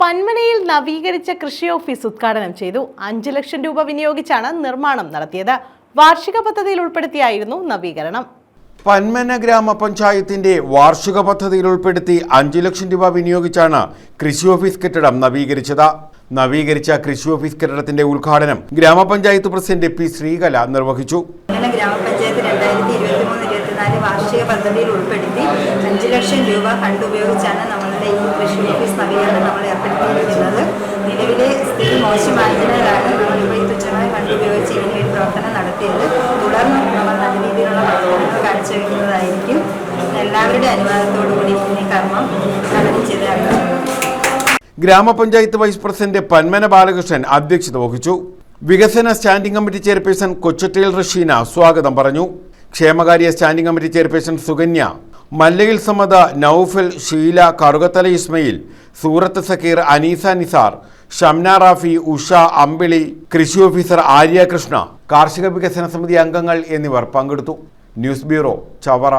പന്മനയിൽ നവീകരിച്ച കൃഷി ഓഫീസ് ഉദ്ഘാടനം ചെയ്തു. അഞ്ചു ലക്ഷം രൂപ വിനിയോഗിച്ചാണ് നിർമ്മാണം നടത്തിയത്. വാർഷിക പദ്ധതിയിൽ ഉൾപ്പെടുത്തിയായിരുന്നു നവീകരണം. പന്മന ഗ്രാമപഞ്ചായത്തിന്റെ വാർഷിക പദ്ധതിയിൽ ഉൾപ്പെടുത്തി അഞ്ചു ലക്ഷം രൂപ വിനിയോഗിച്ചാണ് കൃഷി ഓഫീസ് കെട്ടിടം നവീകരിച്ചത്. നവീകരിച്ച കൃഷി ഓഫീസ് കെട്ടിടത്തിന്റെ ഉദ്ഘാടനം ഗ്രാമപഞ്ചായത്ത് പ്രസിഡന്റ് പി ശ്രീകല നിർവഹിച്ചു. ഗ്രാമപഞ്ചായത്ത് രണ്ടായിരത്തി ഇരുപത്തി മൂന്ന് ഇരുപത്തിനാല് വാർഷിക പദ്ധതിയിൽ ഉൾപ്പെടുത്തി അഞ്ച് ലക്ഷം രൂപ ഫണ്ട് ഉപയോഗിച്ചാണ് നമ്മളുടെ ഈ കൃഷി ഓഫീസ് നവീകരണം നമ്മൾ ഏർപ്പെടുത്തിയിരിക്കുന്നത് നിലവിലെ സ്ഥിതി നമ്മൾ ഇപ്പോൾ ഈ തുച്ഛമായ ഫണ്ട് ഉപയോഗിച്ച് ഇതിന് വേണ്ടി പ്രവർത്തനം നടത്തിയത് തുടർന്ന് നമ്മൾ നല്ല രീതിയിലുള്ള പ്രവർത്തനങ്ങൾ കാഴ്ചവെക്കുന്നതായിരിക്കും എല്ലാവരുടെ അനുവാദത്തോടു കൂടി ഈ കർമ്മം നടത്തി ചെയ്തതാണ് ഗ്രാമപഞ്ചായത്ത് വൈസ് പ്രസിഡന്റ് പന്മന ബാലകൃഷ്ണൻ അധ്യക്ഷത വഹിച്ചു. വികസന സ്റ്റാൻഡിംഗ് കമ്മിറ്റി ചെയർപേഴ്സൺ കൊച്ചട്ടയിൽ റഷീന സ്വാഗതം പറഞ്ഞു. ക്ഷേമകാര്യ സ്റ്റാൻഡിംഗ് കമ്മിറ്റി ചെയർപേഴ്സൺ സുകന്യ മല്ലയിൽ സമദ നൌഫൽ ഷീല കറുകത്തല ഇസ്മയിൽ സൂറത്ത് സക്കീർ അനീസ നിസാർ ഷംന റാഫി ഉഷ അമ്പിളി കൃഷി ഓഫീസർ ആര്യ കൃഷ്ണ കാർഷിക വികസന സമിതി അംഗങ്ങൾ എന്നിവർ പങ്കെടുത്തു. News bureau Chavara.